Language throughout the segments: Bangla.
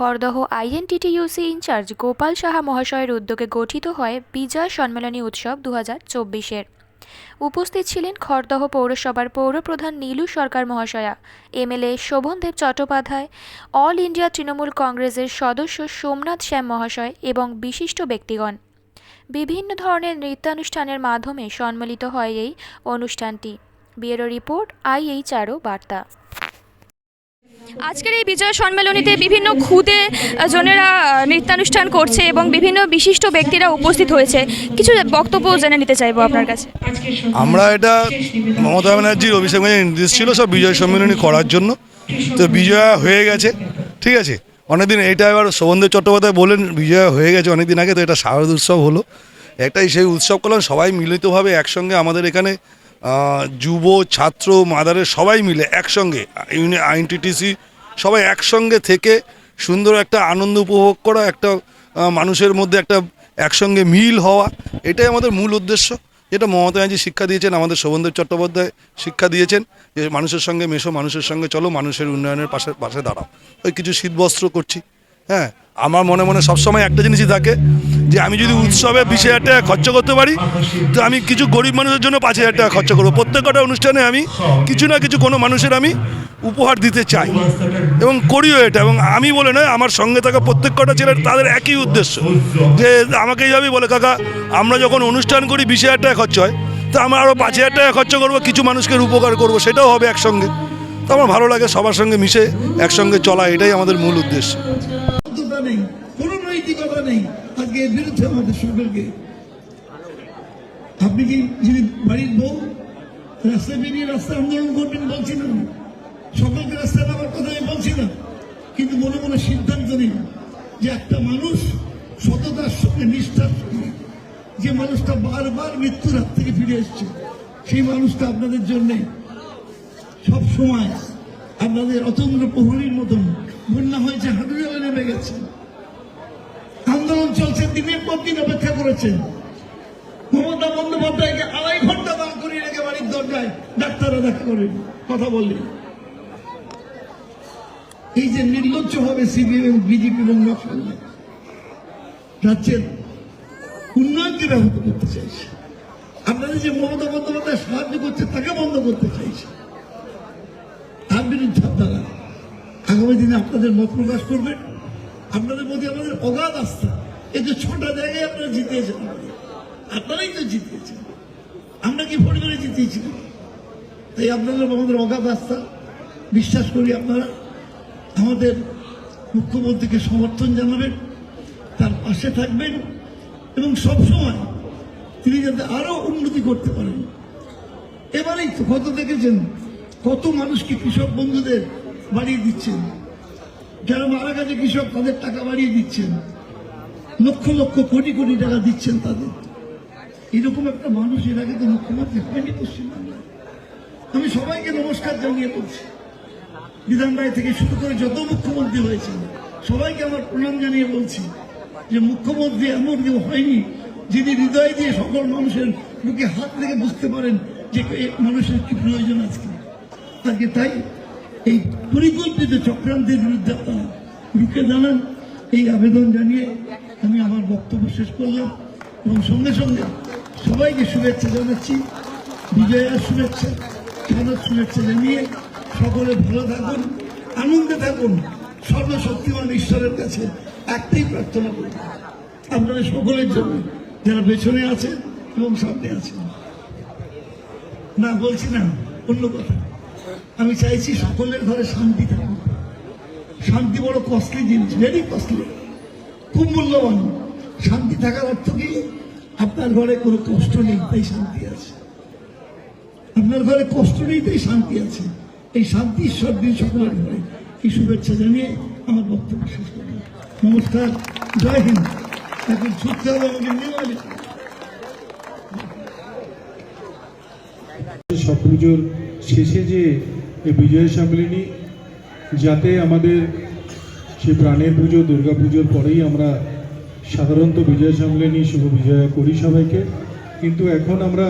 খড়দহ আইএনটিটিইউসি ইনচার্জ গোপাল সাহা মহাশয়ের উদ্যোগে গঠিত হয় বিজয় সম্মেলনী উৎসব দু হাজার চব্বিশের। উপস্থিত ছিলেন খড়দহ পৌরসভার পৌরপ্রধান Nilu Sarkar মহাশয়া MLA Sovandeb Chattopadhyay, all India Trinamool কংগ্রেসের সদস্য সোমনাথ শ্যাম মহাশয় এবং বিশিষ্ট ব্যক্তিগণ। বিভিন্ন ধরনের নৃত্যানুষ্ঠানের মাধ্যমে সম্মিলিত হয় এই অনুষ্ঠানটি। ব্যুরো রিপোর্ট আইএইচআরও বার্তা। আজকের এই বিজয় সম্মেলনীতে বিভিন্ন খুদে জনেরা নৃত্যানুষ্ঠান করছে এবং বিভিন্ন বিশিষ্ট ব্যক্তিরা উপস্থিত হয়েছে। কিছু বক্তব্য জেনে নিতে চাইব আপনার কাছে। আমরা এটা মমতা ব্যানার্জির অভিষেক নির্দেশ ছিল সব বিজয় সম্মেলনী করার জন্য। তো বিজয়া হয়ে গেছে, ঠিক আছে? অনেকদিন এটা এবার শোভনদেব চট্টোপাধ্যায় বলেন বিজয়া হয়ে গেছে অনেকদিন আগে, তো এটা শারদ উৎসব হলো। একটাই সেই উৎসব করলাম সবাই মিলিতভাবে একসঙ্গে আমাদের এখানে যুব, ছাত্র, মাদারের সবাই মিলে একসঙ্গে, ইউনি, আইনটিটিসি, সবাই একসঙ্গে থেকে সুন্দর একটা আনন্দ উপভোগ করা, একটা মানুষের মধ্যে একটা একসঙ্গে মিল হওয়া, এটাই আমাদের মূল উদ্দেশ্য। যেটা মমতা ব্যানার্জি শিক্ষা দিয়েছেন, আমাদের শোভনদেব চট্টোপাধ্যায় শিক্ষা দিয়েছেন, যে মানুষের সঙ্গে মেশো, মানুষের সঙ্গে চলো, মানুষের উন্নয়নের পাশে পাশে দাঁড়াও। ওই কিছু শীতবস্ত্র করছি। হ্যাঁ আমার মনে মনে সবসময় একটা জিনিসই থাকে যে আমি যদি উৎসবে বিশ হাজার টাকা খরচ করতে পারি, তো আমি কিছু গরিব মানুষের জন্য পাঁচ হাজার টাকা খরচ করব। প্রত্যেকটা অনুষ্ঠানে আমি কিছু না কিছু কোনো মানুষের আমি উপহার দিতে চাই এবং করিও এটা এবং আমি বলে নয়, আমার সঙ্গে থাকা প্রত্যেক কটা ছেলের তাদের একই উদ্দেশ্য যে আমাকে এইভাবেই বলে, কাকা, আমরা যখন অনুষ্ঠান করি বিশ হাজার টাকা খরচ হয়, তো আমরা আরও পাঁচ হাজার টাকা খরচ করব, কিছু মানুষকে উপকার করব, সেটাও হবে একসঙ্গে। তো আমার ভালো লাগে সবার সঙ্গে মিশে, একসঙ্গে চলা, এটাই আমাদের মূল উদ্দেশ্য। কোনো নৈতিকতা নেই, আজকে এর আমাদের সকলকে। আপনি কি যিনি বাড়ির বউ, রাস্তায় বেরিয়ে রাস্তায় আন্দোলন করবেন বলছি না। সকলকে রাস্তায় নামার কথা আমি বলছি না। কিন্তু মনে মনে সিদ্ধান্ত নিন যে একটা মানুষ সততার সঙ্গে নিষ্ঠার যে মানুষটা বারবার মৃত্যুর হাত থেকে ফিরে এসছে, সেই মানুষটা আপনাদের জন্যে সব সময় আপনাদের অতন্দ্র প্রহরীর মতন বন্যা হয়েছে হাঁটু জলে নেমে গেছে। আন্দোলন চলছে, দিনের পর দিন অপেক্ষা করেছেন মমতা বন্দ্যোপাধ্যায়কে আড়াই ঘণ্টা দাঁড় করিয়ে রেখে বাড়ির দরজায় ডাক্তাররা দেখা করেন কথা বললেন এই যে নির্লজ্জ হবে সিপিএম, বিজেপি এবং নকশাল রাজ্যের উন্নয়নকে ব্যাহত করতে চাইছে। আপনাদের যে মমতা বন্দ্যোপাধ্যায় সাহায্য করছে, তাকে বন্ধ করতে চাইছে। বিরুদ্ধে আপনারা আগামী দিনে আপনাদের মত প্রকাশ করবেন আপনাদের প্রতি আমাদের অগাধ আস্থা। এই যে ছটা জায়গায় আপনারা জিতিয়েছেন আপনারাই তো জিতিয়েছেন। আমরা কি ভোট করে জিতিয়েছিলাম তাই আপনাদের আমাদের অগাধ আস্থা। বিশ্বাস করি আপনারা। আমাদের মুখ্যমন্ত্রীকে সমর্থন জানাবেন। তার পাশে থাকবেন। এবং সবসময় তিনি যাতে আরও উন্নতি করতে পারেন। এবারেই তো কত দেখেছেন? কত মানুষকে কৃষক বন্ধুদের বাড়িয়ে দিচ্ছেন? যারা মারা গেছে কৃষক, তাদের টাকা বাড়িয়ে দিচ্ছেন। লক্ষ লক্ষ, কোটি কোটি টাকা দিচ্ছেন তাদের। এরকম একটা মানুষ এর আগে তো মুখ্যমন্ত্রী হয়নি পশ্চিমবাংলায় আমি সবাইকে নমস্কার জানিয়ে বলছি বিধান রায় থেকে শুরু করে যত মুখ্যমন্ত্রী হয়েছেন, সবাইকে আমার প্রণাম জানিয়ে বলছি যে মুখ্যমন্ত্রী এমন কেউ হয়নি যিনি হৃদয় দিয়ে সকল মানুষের বুকে হাত রেখে বুঝতে পারেন যে মানুষের কি প্রয়োজন আজকে। আজকে তাই এই পরিকল্পিত চক্রান্তের বিরুদ্ধে রুখে দাঁড়ান। এই আবেদন জানিয়ে আমি আমার বক্তব্য শেষ করলাম এবং সঙ্গে সঙ্গে সবাইকে শুভেচ্ছা জানাচ্ছি বিজয়ার শুভেচ্ছা শারদ শুভেচ্ছা জানিয়ে সকলে ভালো থাকুন, আনন্দে থাকুন, সর্বশক্তিমান ঈশ্বরের কাছে একটাই প্রার্থনা করি। আপনারা সকলের জন্য যারা পেছনে আছে এবং সামনে আছে না বলছি না, অন্য কথা। আমি চাইছি সকলের ঘরে শান্তি থাকুক। শান্তি বড় কস্টলি জিনিস ভেরি কস্টলি খুব মূল্যবান। শান্তি থাকার অর্থ কি? আপনার ঘরে কোনো কষ্ট নেই, তাই শান্তি আছে। আপনার ঘরে কষ্ট নেই, তাই শান্তি আছে। এই শান্তি ঈশ্বর দিন সকলের ঘরে। এই শুভেচ্ছা জানিয়ে আমার বক্তব্য শেষ করলাম। নমস্কার, জয় হিন্দ। এখন ছুটতে হবে আমাকে নেওয়া সব পুজোর শেষে যে বিজয় সম্মেলনী, যাতে আমাদের সে প্রাণের পুজো, দুর্গা পুজোর পরেই আমরা সাধারণত বিজয় সম্মেলনী, শুভ বিজয়া করি সবাইকে। কিন্তু এখন আমরা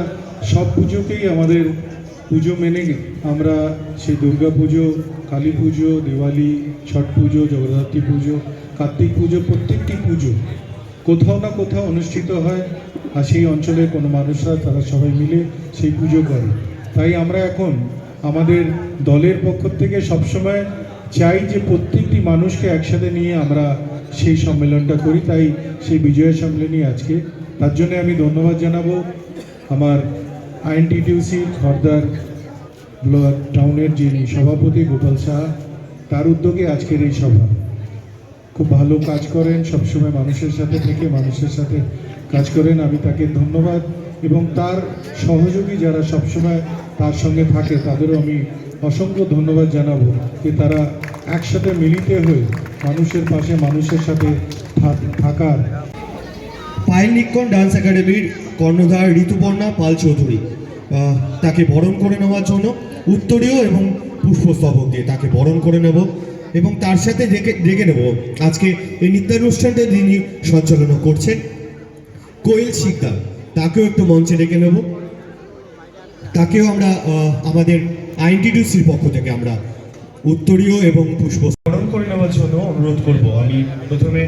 সব পুজোকেই আমাদের পুজো মেনে আমরা সেই দুর্গা পুজো, কালী পুজো, দিওয়ালি, ছট পুজো, জগদ্ধাত্রী পুজো, কার্তিক পুজো, প্রত্যেকটি পুজো কোথাও না কোথাও অনুষ্ঠিত হয়। আর সেই অঞ্চলের কোনো মানুষরা, তারা সবাই মিলে সেই পুজো করে। তাই আমরা এখন আমাদের দলের পক্ষ থেকে সবসময় চাই যে প্রত্যেকটি মানুষকে একসাথে নিয়ে আমরা সেই সম্মেলনটা করি, তাই সেই বিজয়া সম্মেলনী আজকে। তার জন্য আমি ধন্যবাদ জানাব আমার আইএনটিটিউসি খর্দার ব্লক টাউনের যিনি সভাপতি গোপাল শাহ তার উদ্যোগে আজকের এই সভা। খুব ভালো কাজ করেন, সবসময় মানুষের সাথে থেকে মানুষের সাথে কাজ করেন। আমি তাকে ধন্যবাদ। এবং তার সহযোগী যারা সবসময় তার সঙ্গে থাকে, তাদেরও আমি অসংখ্য ধন্যবাদ জানাব যে তারা একসাথে মিলিত হয়ে মানুষের পাশে মানুষের সাথে থাক- থাকার। পায়েল নিক্ষণ ডান্স একাডেমির কর্ণধার ঋতুপর্ণা পাল চৌধুরী। তাকে বরণ করে নেওয়ার জন্য উত্তরীয় এবং পুষ্পস্তবক দিয়ে তাকে বরণ করে নেব এবং তার সাথে ডেকে ডেকে নেব। আজকে এই নৃত্যানুষ্ঠানটা যিনি সঞ্চালনা করছেন, কোয়েল শিকদার। তাকেও একটু মঞ্চে ডেকে নেব। তাকেও আমরা আমাদের আইনটিডিউসির পক্ষ থেকে আমরা উত্তরীয় এবং পুষ্প স্মরণ করে নেওয়ার জন্য অনুরোধ করব। আমি প্রথমে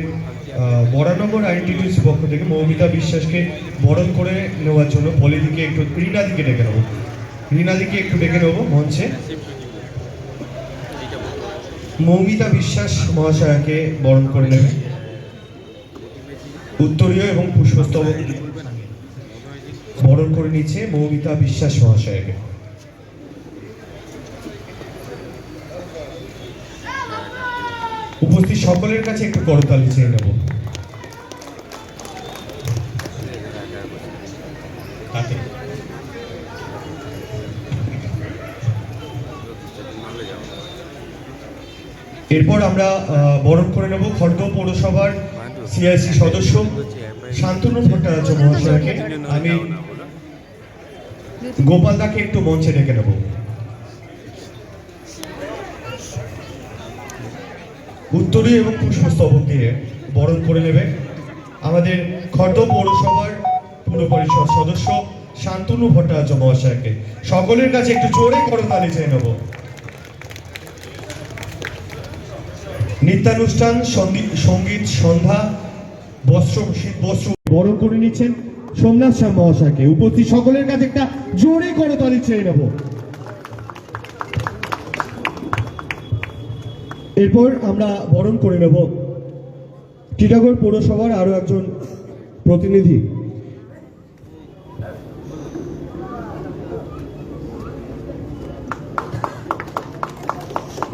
বরানগর আইনটিডিউস পক্ষ থেকে মৌমিতা বিশ্বাসকে বরণ করে নেওয়ার জন্য পলিদিকে একটু রীনাদিকে ডেকে নেব। রীনাদিকে একটু ডেকে নেব মঞ্চে। মৌমিতা বিশ্বাস মহাশয়াকে বরণ করে নেবে উত্তরীয় এবং পুষ্পস্তবক। বরণ করে নিচ্ছে মৌমিতা বিশ্বাস মহাশয়কে। উপস্থিত সকলের কাছে একটু করতালি চেয়ে নেব। এরপর আমরা বরণ করে নেব খড়গ পৌরসভার সিআইসি সদস্য শান্তনু ভট্টাচার্য মহাশয়কে। আমি গোপাল দাকে একটু মঞ্চে ডেকে নেব। উত্তরী এবং পুষ্পস্তবক দিয়ে বরণ করে নেবে আমাদের খর্দ পৌরসভার পুর পরিষদ সদস্য শান্তনু ভট্টাচার্য মহাশয়কে। সকলের কাছে একটু জোরে করতালি চেয়ে নেব। নৃত্যানুষ্ঠান সংগীত, সন্ধ্যা, বস্ত্র শীত বস্ত্র বরণ করে নিচ্ছেন সোমনাথ শ্যাম মহাশয়কে। উপস্থিত সকলের কাছে একটা জোরে করতালি চেয়ে নেব। এরপর আমরা বরণ করে নেব টিটাগড় পৌরসভার আরও একজন প্রতিনিধি।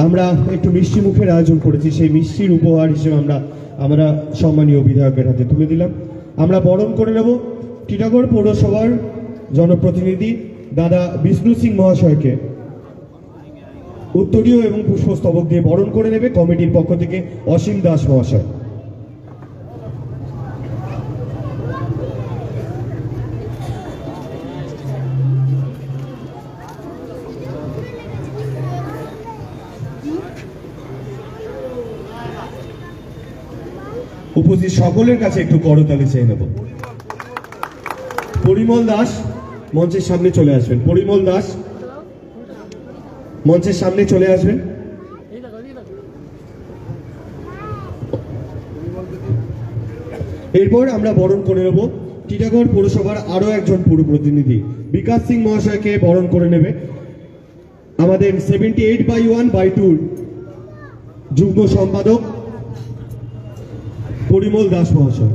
আমরা একটু মিষ্টি মুখের আয়োজন করেছি, সেই মিষ্টির উপহার হিসেবে আমরা আমরা সম্মানীয় বিধায়কের হাতে তুলে দিলাম। আমরা বরণ করে নেব টিটাগড় পৌরসভার জনপ্রতিনিধি দাদা বিষ্ণু সিং মহাশয়কে উত্তরীয় এবং পুষ্পস্তবক দিয়ে বরণ করে নেবে কমিটির পক্ষ থেকে অসীম দাস মহাশয়। উপস্থিত সকলের কাছে একটু করতালি চেয়ে নেব। পরিমল দাস মঞ্চের সামনে চলে আসবেন। পরিমল দাস মঞ্চের সামনে চলে আসবেন। এরপর আমরা বরণ করে নেব। টিটাগড় পৌরসভার আরও একজন পুর প্রতিনিধি বিকাশ সিং মহাশয়কে বরণ করে নেবে। আমাদের seventy eight by one by two যুগ্ম সম্পাদক পরিমল দাস মহাশয়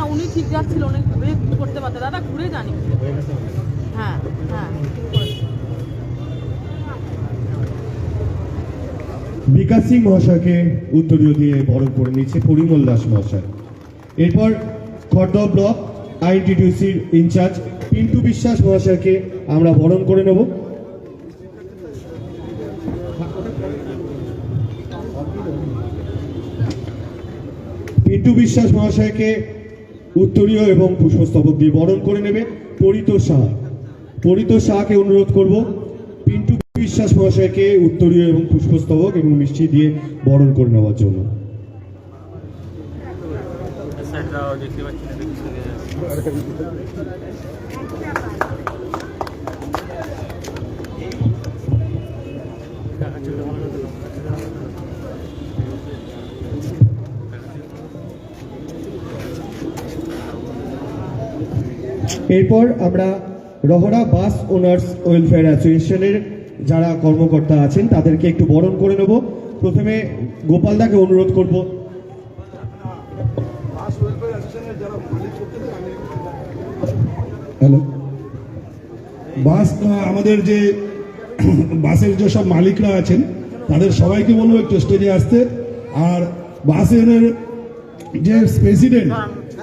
না যাচ্ছিল অনেক ঘুরে করতে পারতে। দাদা, ঘুরে জানি। হ্যাঁ হ্যাঁ। বিকাশ সিং মহাশয়কে উত্তরীয় দিয়ে বরণ করে নিচ্ছে পরিমল দাস মহাশয়। এরপর খর্দা ব্লক আইনটিটিউসির ইনচার্জ পিন্টু বিশ্বাস মহাশয়কে আমরা বরণ করে নেব। পিন্টু বিশ্বাস মহাশয়কে উত্তরীয় এবং পুষ্পস্তবক দিয়ে বরণ করে নেবে পরিত শাহ। পরিত শাহকে অনুরোধ করব, পিন্টু বিশ্বাস মহাশয়কে উত্তরীয় এবং পুষ্পস্তবক এবং মিষ্টি দিয়ে বরণ করে নেওয়ার জন্য। সাইডটাও দেখতে এরপর আমরা রহরা বাস ওনার্স ওয়েলফেয়ার অ্যাসোসিয়েশনের যারা কর্মকর্তা আছেন, তাদেরকে একটু বরণ করে নেব। প্রথমে গোপালদাকে অনুরোধ করব। হ্যালো। বাস আমাদের যে বাসের যেসব মালিকরা আছেন, তাদের সবাইকে বলব একটু স্টেজে আসতে। আর বাসের যে প্রেসিডেন্ট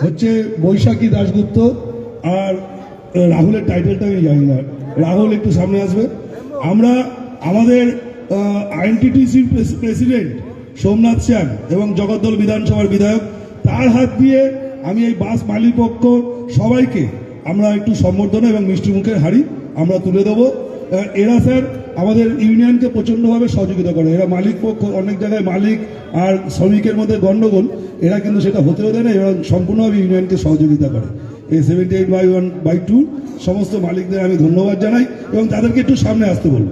হচ্ছে বৈশাখী দাশগুপ্ত আর রাহুলের টাইটেলটা আমি জানি না। রাহুল একটু সামনে আসবে। আমরা আমাদের আইএনটিটিসির প্রেসিডেন্ট সোমনাথ শ্যাম এবং জগদ্দল বিধানসভার বিধায়ক, তার হাত দিয়ে আমি এই বাস মালিক পক্ষ সবাইকে আমরা একটু সম্বর্ধনা এবং মিষ্টি মুখের হাড়ি আমরা তুলে দেবো। এরা স্যার আমাদের ইউনিয়নকে প্রচণ্ডভাবে সহযোগিতা করে। এরা মালিক পক্ষ অনেক জায়গায় মালিক আর শ্রমিকের মধ্যে গণ্ডগোল, এরা কিন্তু সেটা হতেও দেয় না এরা সম্পূর্ণভাবে ইউনিয়নকে সহযোগিতা করে। এই seventy eight by one by two সমস্ত মালিকদের আমি ধন্যবাদ জানাই এবং তাদেরকে একটু সামনে আসতে বলব।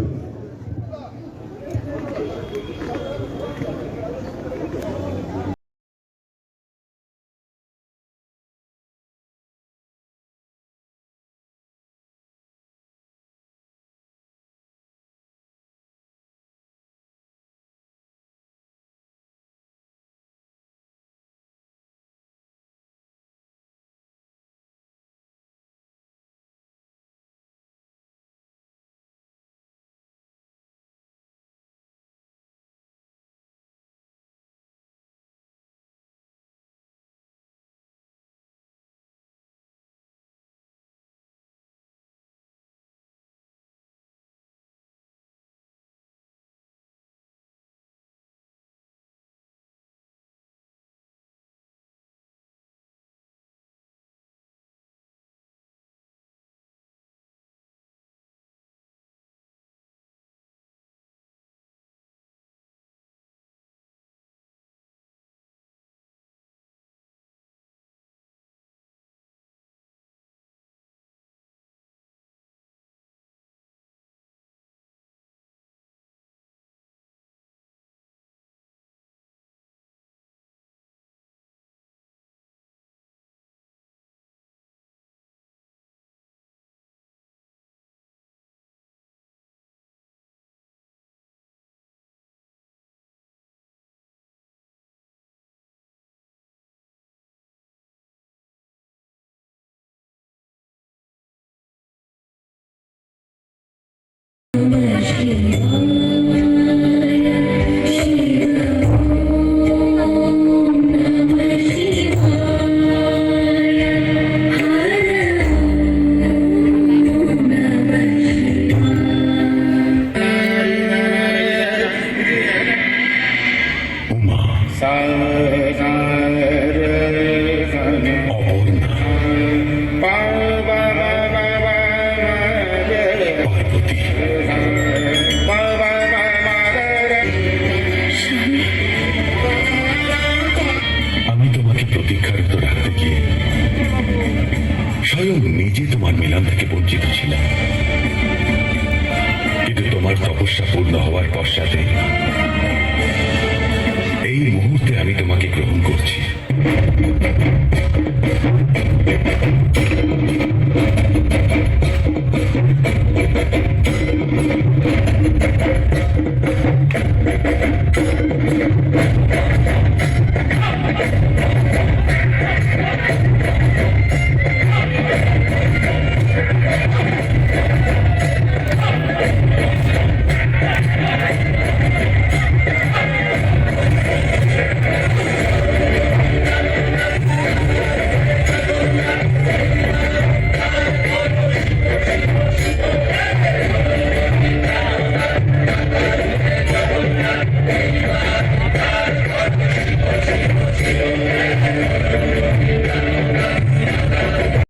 স্বয়ং নিজে তোমার মিলন থেকে বঞ্চিত ছিলাম। কিন্তু তোমার তপস্যা পূর্ণ হওয়ার পশ্চাতে আমি তোমাকে গ্রহণ করছি।